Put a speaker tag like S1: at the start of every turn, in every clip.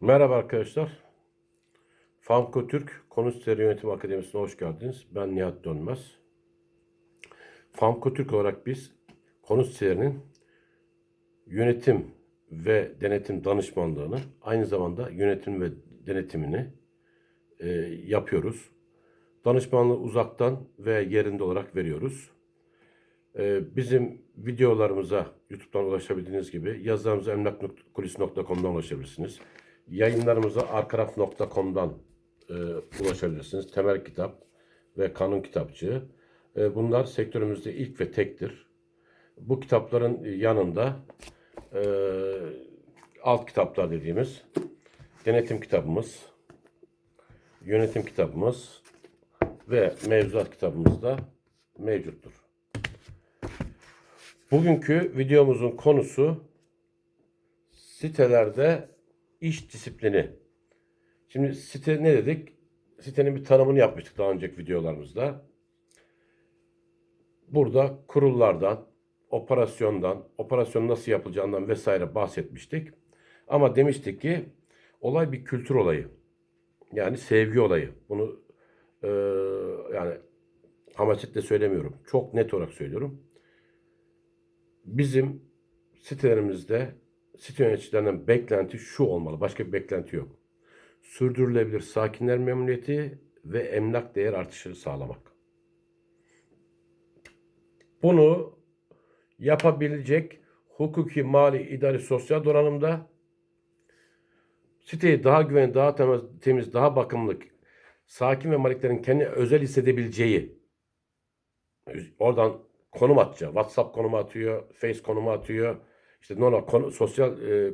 S1: Merhaba arkadaşlar. Famko Türk Konut Seri Yönetim Akademisi'ne hoş geldiniz. Ben Nihat Dönmez. Famko Türk olarak biz konut serinin yönetim ve denetim danışmanlığını aynı zamanda yönetim ve denetimini e, yapıyoruz. Danışmanlığı uzaktan ve yerinde olarak veriyoruz. E, bizim videolarımıza YouTube'dan ulaşabildiğiniz gibi yazılarımıza emlakkulisi.com'dan ulaşabilirsiniz. Yayınlarımıza arkaraf.com'dan e, ulaşabilirsiniz. Temel kitap ve kanun kitapçığı. E, bunlar sektörümüzde ilk ve tektir. Bu kitapların yanında e, alt kitaplar dediğimiz denetim kitabımız, yönetim kitabımız ve mevzuat kitabımız da mevcuttur. Bugünkü videomuzun konusu sitelerde iş disiplini. Şimdi site ne dedik? Sitenin bir tanımını yapmıştık daha önceki videolarımızda. Burada kurullardan, operasyondan, operasyon nasıl yapılacağından vesaire bahsetmiştik. Ama demiştik ki olay bir kültür olayı. Yani sevgi olayı. Bunu e, yani hamasetle söylemiyorum. Çok net olarak söylüyorum. Bizim sitelerimizde site yöneticilerinden beklenti şu olmalı. Başka bir beklenti yok. Sürdürülebilir sakinler memnuniyeti ve emlak değer artışı sağlamak. Bunu yapabilecek hukuki, mali, idari, sosyal donanımda siteyi daha güvenli, daha temiz, daha bakımlı, sakin ve maliklerin kendi özel hissedebileceği oradan konum atacak. WhatsApp konumu atıyor, Face konumu atıyor. İşte normal konu, sosyal e, e,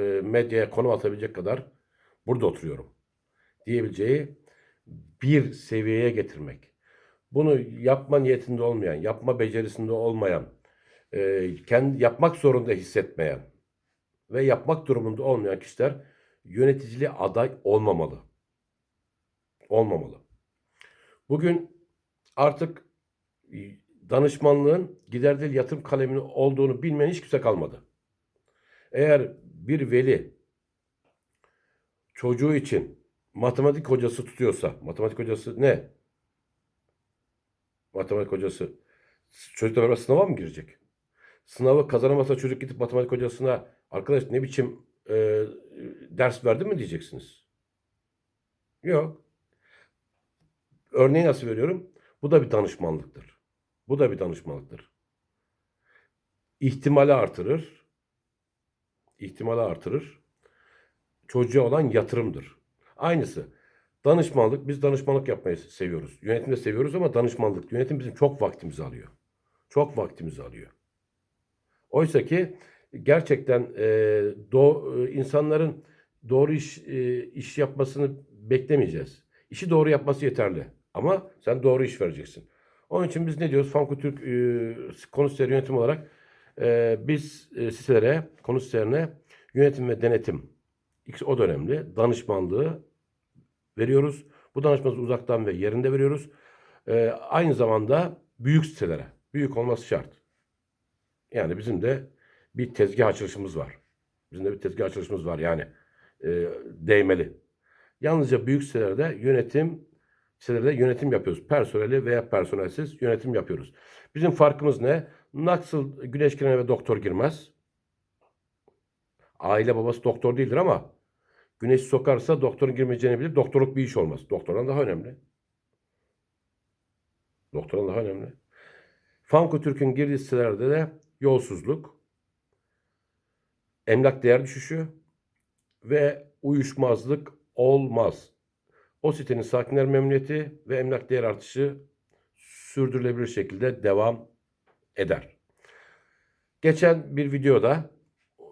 S1: e, medyaya konum atabilecek kadar burada oturuyorum diyebileceği bir seviyeye getirmek. Bunu yapma niyetinde olmayan, yapma becerisinde olmayan, e, kendi yapmak zorunda hissetmeyen ve yapmak durumunda olmayan kişiler yöneticiliğe aday olmamalı. Olmamalı. Bugün artık danışmanlığın gider değil yatırım kaleminin olduğunu bilmeyen hiç kimse kalmadı. Eğer bir veli çocuğu için matematik hocası tutuyorsa, matematik hocası ne? Matematik hocası çocukla beraber sınava mı girecek? Sınavı kazanamazsa çocuk gidip matematik hocasına arkadaş ne biçim e, ders verdi mi diyeceksiniz. Yok. Örneği nasıl veriyorum? Bu da bir danışmanlıktır. Bu da bir danışmanlıktır. İhtimali artırır. İhtimali artırır. Çocuğa olan yatırımdır. Aynısı. Danışmanlık, biz danışmanlık yapmayı seviyoruz. Yönetimde seviyoruz ama danışmanlık, yönetim bizim çok vaktimizi alıyor. Çok vaktimizi alıyor. Oysa ki gerçekten e, do, e, insanların doğru iş e, iş yapmasını beklemeyeceğiz. İşi doğru yapması yeterli. Ama sen doğru iş vereceksin. Onun için biz ne diyoruz? Fanko Türk e, konu siteleri yönetim olarak e, biz e, sitelere, konu sitelerine yönetim ve denetim İkisi o dönemli danışmanlığı veriyoruz. Bu danışmanlığı uzaktan ve yerinde veriyoruz. E, aynı zamanda büyük sitelere, büyük olması şart. Yani bizim de bir tezgah açılışımız var. Bizim de bir tezgah açılışımız var yani e, değmeli. Yalnızca büyük sitelerde yönetim sitelerde yönetim yapıyoruz. Personeli veya personelsiz yönetim yapıyoruz. Bizim farkımız ne? Nasıl güneş giren doktor girmez. Aile babası doktor değildir ama güneş sokarsa doktorun girmeyeceğini bilir. Doktorluk bir iş olmaz. Doktordan daha önemli. Doktordan daha önemli. Fanko Türk'ün girdiği sitelerde de yolsuzluk, emlak değer düşüşü ve uyuşmazlık olmaz. O sitenin sakinler memnuniyeti ve emlak değer artışı sürdürülebilir şekilde devam eder. Geçen bir videoda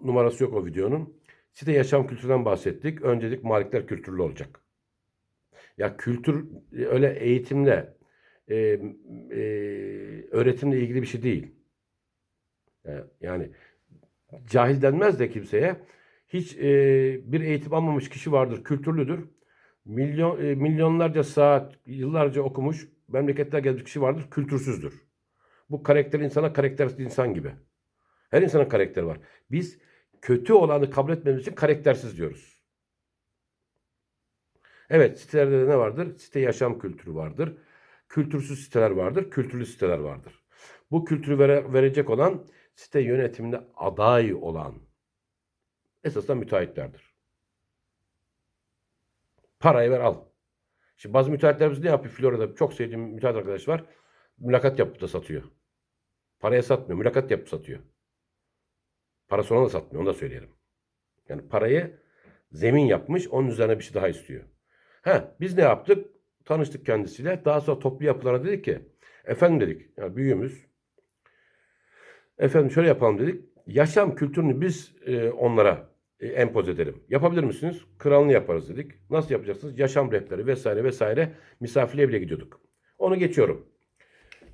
S1: numarası yok o videonun. Site yaşam kültüründen bahsettik. Öncelik malikler kültürlü olacak. Ya kültür öyle eğitimle e, e, öğretimle ilgili bir şey değil. Yani cahil denmez de kimseye. Hiç e, bir eğitim almamış kişi vardır, kültürlüdür. Milyon e, milyonlarca saat, yıllarca okumuş, memleketler gelmiş kişi vardır, kültürsüzdür. Bu karakter insana karaktersiz insan gibi. Her insanın karakteri var. Biz kötü olanı kabul etmemiz için karaktersiz diyoruz. Evet sitelerde de ne vardır? Site yaşam kültürü vardır. Kültürsüz siteler vardır. Kültürlü siteler vardır. Bu kültürü vere- verecek olan site yönetiminde aday olan esasen müteahhitlerdir. Parayı ver al. Şimdi bazı müteahhitlerimiz ne yapıyor? Florya'da çok sevdiğim müteahhit arkadaş var. Mülakat yapıp da satıyor. Paraya satmıyor. Mülakat yapıp satıyor. Para sonra da satmıyor. Onu da söyleyelim. Yani parayı zemin yapmış. Onun üzerine bir şey daha istiyor. Ha, biz ne yaptık? Tanıştık kendisiyle. Daha sonra toplu yapılara dedik ki efendim dedik. Yani büyüğümüz efendim şöyle yapalım dedik. Yaşam kültürünü biz e, onlara e, empoze edelim. Yapabilir misiniz? Kralını yaparız dedik. Nasıl yapacaksınız? Yaşam rehberi vesaire vesaire misafirliğe bile gidiyorduk. Onu geçiyorum.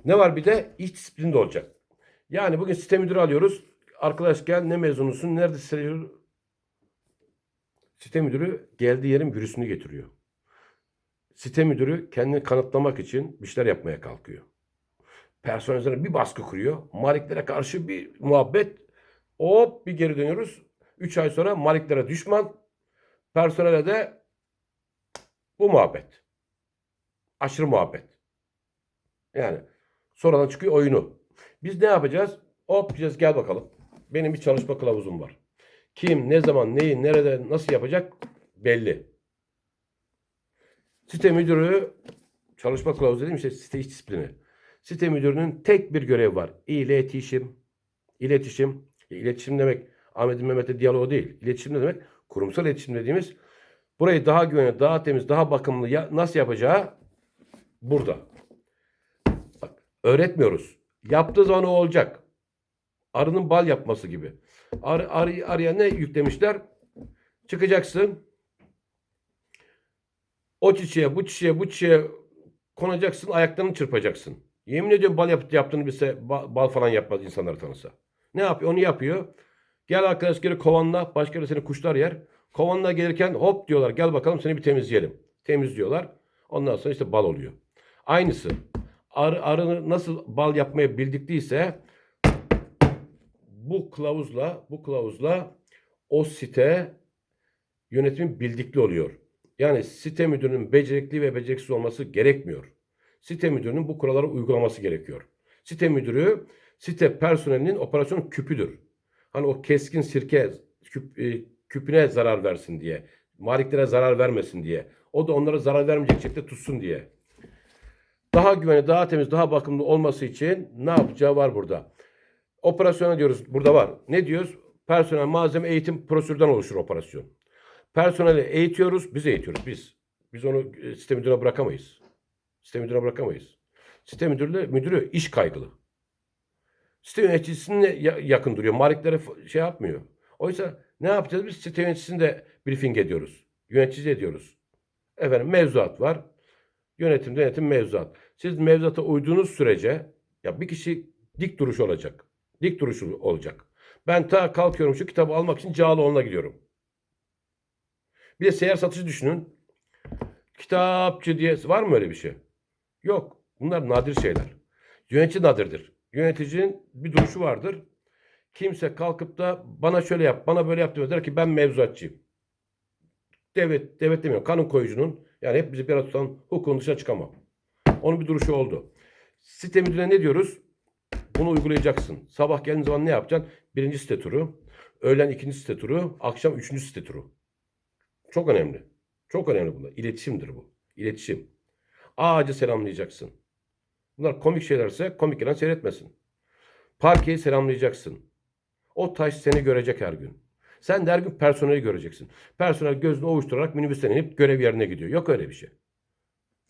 S1: Ne var bir de iş disiplini de olacak. Yani bugün site müdürü alıyoruz. Arkadaş gel ne mezunusun? Nerede site Site müdürü geldiği yerin virüsünü getiriyor. Site müdürü kendini kanıtlamak için bir şeyler yapmaya kalkıyor. Personel üzerine bir baskı kuruyor. Maliklere karşı bir muhabbet. Hop bir geri dönüyoruz. 3 ay sonra maliklere düşman. Personele de bu muhabbet. Aşırı muhabbet. Yani sonradan çıkıyor oyunu. Biz ne yapacağız? Hop diyeceğiz gel bakalım. Benim bir çalışma kılavuzum var. Kim, ne zaman, neyi, nerede, nasıl yapacak belli. Site müdürü çalışma kılavuzu dediğim işte site iş disiplini. Site müdürünün tek bir görevi var. İletişim. İletişim. E, İletişim demek Ahmet'in Mehmet'e diyaloğu değil. İletişim ne demek? Kurumsal iletişim dediğimiz burayı daha güvenli, daha temiz, daha bakımlı ya- nasıl yapacağı burada. Bak, öğretmiyoruz. Yaptığı zaman o olacak. Arının bal yapması gibi. Arı, arı, arıya ne yüklemişler? Çıkacaksın. O çiçeğe, bu çiçeğe, bu çiçeğe konacaksın, ayaklarını çırpacaksın. Yemin ediyorum bal yap, yaptığını bilse bal, bal falan yapmaz insanları tanısa. Ne yapıyor? Onu yapıyor. Gel arkadaş geri kovanla, başka yere seni kuşlar yer. Kovanla gelirken hop diyorlar gel bakalım seni bir temizleyelim. Temizliyorlar. Ondan sonra işte bal oluyor. Aynısı. Arı, arı nasıl bal yapmayı bildikliyse bu kılavuzla bu kılavuzla o site yönetimin bildikli oluyor. Yani site müdürünün becerikli ve beceriksiz olması gerekmiyor. Site müdürünün bu kuralları uygulaması gerekiyor. Site müdürü site personelinin operasyon küpüdür. Hani o keskin sirke küp, e, küpüne zarar versin diye. Maliklere zarar vermesin diye. O da onlara zarar vermeyecek şekilde tutsun diye. Daha güvenli, daha temiz, daha bakımlı olması için ne yapacağı var burada. Operasyona diyoruz burada var. Ne diyoruz? Personel, malzeme, eğitim prosedürden oluşur operasyon. Personeli eğitiyoruz, biz eğitiyoruz biz. Biz onu e, sistem müdürüne bırakamayız. Sistem müdürüne bırakamayız. Sistem müdürü, müdürü iş kaygılı. Site yöneticisine ya- yakın duruyor. Maliklere şey yapmıyor. Oysa ne yapacağız? Biz site yöneticisini de briefing ediyoruz. Yönetici ediyoruz. Efendim mevzuat var. Yönetim, denetim, mevzuat. Siz mevzuata uyduğunuz sürece ya bir kişi dik duruş olacak. Dik duruşu olacak. Ben ta kalkıyorum şu kitabı almak için Cağaloğlu'na gidiyorum. Bir de seyyar satıcı düşünün. Kitapçı diye var mı öyle bir şey? Yok. Bunlar nadir şeyler. Yönetici nadirdir. Yöneticinin bir duruşu vardır. Kimse kalkıp da bana şöyle yap, bana böyle yap. Der ki ben mevzuatçıyım. Devlet, devlet demiyorum. Kanun koyucunun yani hep bizi bir arada tutan hukukun dışına çıkamam. Onun bir duruşu oldu. Site müdürüne ne diyoruz? Bunu uygulayacaksın. Sabah geldiğin zaman ne yapacaksın? Birinci site turu. Öğlen ikinci site turu. Akşam üçüncü site turu. Çok önemli. Çok önemli bunlar. İletişimdir bu. İletişim. Ağacı selamlayacaksın. Bunlar komik şeylerse komik gelen seyretmesin. Parkeyi selamlayacaksın. O taş seni görecek her gün. Sen de her gün personeli göreceksin. Personel gözünü ovuşturarak minibüsten inip görev yerine gidiyor. Yok öyle bir şey.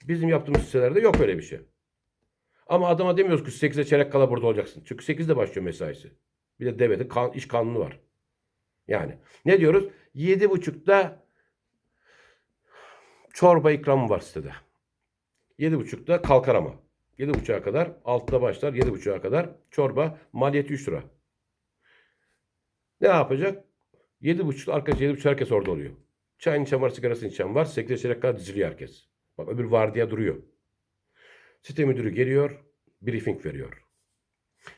S1: Bizim yaptığımız sitelerde yok öyle bir şey. Ama adama demiyoruz ki 8'e çeyrek kala burada olacaksın. Çünkü 8'de başlıyor mesaisi. Bir de devletin kan, iş kanunu var. Yani ne diyoruz? 7.30'da çorba ikramı var sitede. 7.30'da kalkar ama. 7.30'a kadar 6'da başlar 7.30'a kadar çorba maliyeti 3 lira. Ne yapacak? 7.30 arkadaş 7.30 herkes orada oluyor. Çayını içen var, sigarasını içen var. 8'e çeyrek kadar diziliyor herkes. Bak öbür vardiya duruyor. Site müdürü geliyor, briefing veriyor.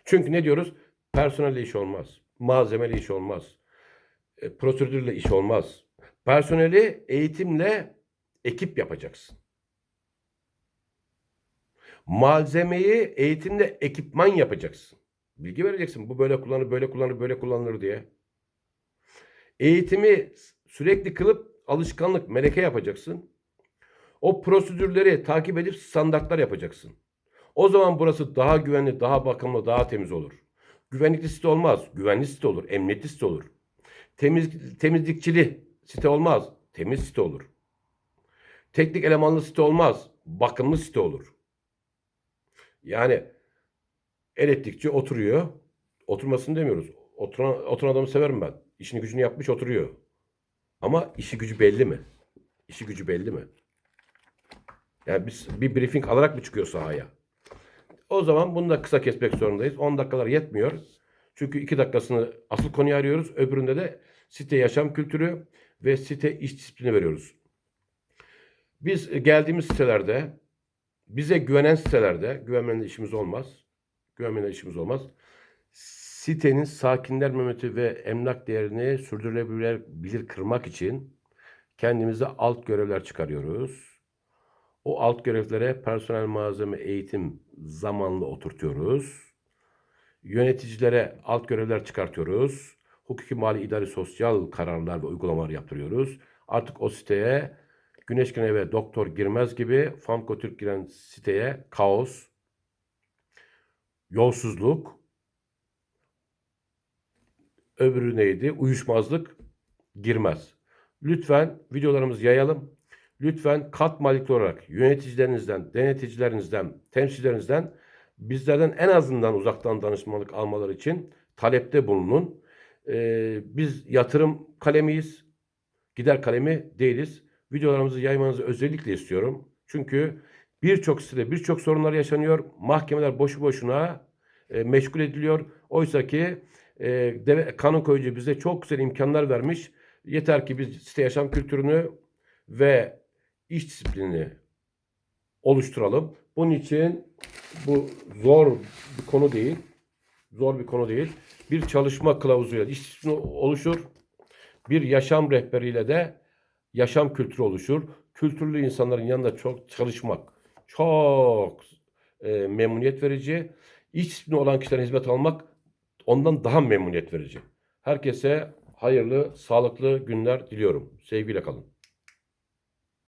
S1: Çünkü ne diyoruz? Personelle iş olmaz. Malzemeli iş olmaz. E, prosedürle iş olmaz. Personeli eğitimle ekip yapacaksın. Malzemeyi eğitimde ekipman yapacaksın. Bilgi vereceksin. Bu böyle kullanılır, böyle kullanılır, böyle kullanılır diye. Eğitimi sürekli kılıp alışkanlık, meleke yapacaksın. O prosedürleri takip edip standartlar yapacaksın. O zaman burası daha güvenli, daha bakımlı, daha temiz olur. Güvenlikli site olmaz. Güvenli site olur. Emniyetli site olur. Temiz, temizlikçili site olmaz. Temiz site olur. Teknik elemanlı site olmaz. Bakımlı site olur. Yani elektrikçi oturuyor. Oturmasını demiyoruz. Oturan, oturan adamı severim ben. İşini gücünü yapmış oturuyor. Ama işi gücü belli mi? İşi gücü belli mi? Yani biz bir briefing alarak mı çıkıyor sahaya? O zaman bunu da kısa kesmek zorundayız. 10 dakikalar yetmiyor. Çünkü 2 dakikasını asıl konuya arıyoruz. Öbüründe de site yaşam kültürü ve site iş disiplini veriyoruz. Biz geldiğimiz sitelerde bize güvenen sitelerde güvenmeyle işimiz olmaz. Güvenmeyle işimiz olmaz. Sitenin sakinler Mehmet'i ve emlak değerini sürdürülebilir kırmak için kendimize alt görevler çıkarıyoruz. O alt görevlere personel malzeme eğitim zamanlı oturtuyoruz. Yöneticilere alt görevler çıkartıyoruz. Hukuki mali idari sosyal kararlar ve uygulamalar yaptırıyoruz. Artık o siteye Güneş Güney ve Doktor girmez gibi Famko Türk giren siteye kaos, yolsuzluk, öbürü neydi? Uyuşmazlık girmez. Lütfen videolarımızı yayalım. Lütfen kat malikli olarak yöneticilerinizden, deneticilerinizden, temsilcilerinizden bizlerden en azından uzaktan danışmanlık almaları için talepte bulunun. Ee, biz yatırım kalemiyiz. Gider kalemi değiliz. Videolarımızı yaymanızı özellikle istiyorum. Çünkü birçok sitede birçok sorunlar yaşanıyor. Mahkemeler boşu boşuna e, meşgul ediliyor. Oysa ki e, deve- kanun koyucu bize çok güzel imkanlar vermiş. Yeter ki biz site yaşam kültürünü ve iş disiplinini oluşturalım. Bunun için bu zor bir konu değil. Zor bir konu değil. Bir çalışma kılavuzuyla iş disiplini oluşur. Bir yaşam rehberiyle de yaşam kültürü oluşur. Kültürlü insanların yanında çok çalışmak çok e, memnuniyet verici. İş disiplini olan kişilerden hizmet almak ondan daha memnuniyet verici. Herkese hayırlı, sağlıklı günler diliyorum. Sevgiyle kalın.